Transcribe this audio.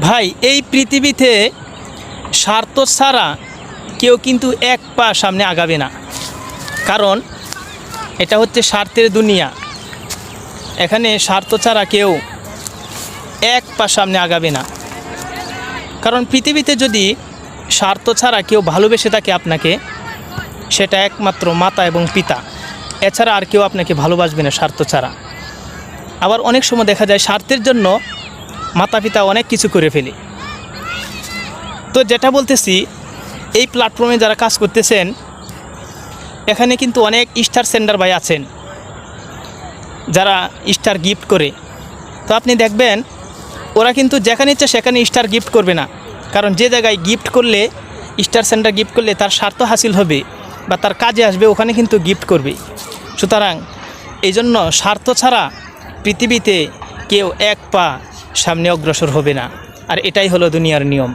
ভাই, এই পৃথিবীতে স্বার্থ ছাড়া কেউ কিন্তু এক পা সামনে আগাবে না। কারণ এটা হচ্ছে স্বার্থের দুনিয়া। এখানে স্বার্থ ছাড়া কেউ এক পা সামনে আগাবে না। কারণ পৃথিবীতে যদি স্বার্থ ছাড়া কেউ ভালোবেসে থাকে আপনাকে, সেটা একমাত্র মাতা এবং পিতা। এছাড়া আর কেউ আপনাকে ভালোবাসবে না স্বার্থ ছাড়া। আবার অনেক সময় দেখা যায় স্বার্থের জন্য মাতা পিতা অনেক কিছু করে ফেলে। তো যেটা বলতেছি, এই প্ল্যাটফর্মে যারা কাজ করতেছেন, এখানে কিন্তু অনেক স্টার সেন্ডার ভাই আছেন, যারা স্টার গিফট করে। তো আপনি দেখবেন, ওরা কিন্তু যেখানে ইচ্ছে সেখানে স্টার গিফট করবে না। কারণ যে জায়গায় গিফট করলে স্টার সেন্টার গিফট করলে তার স্বার্থ হাসিল হবে বা তার কাজে আসবে, ওখানে কিন্তু গিফট করবে। সুতরাং এই জন্য স্বার্থ ছাড়া পৃথিবীতে কেউ এক পা সামনে অগ্রসর হবে না। আর এটাই হলো দুনিয়ার নিয়ম।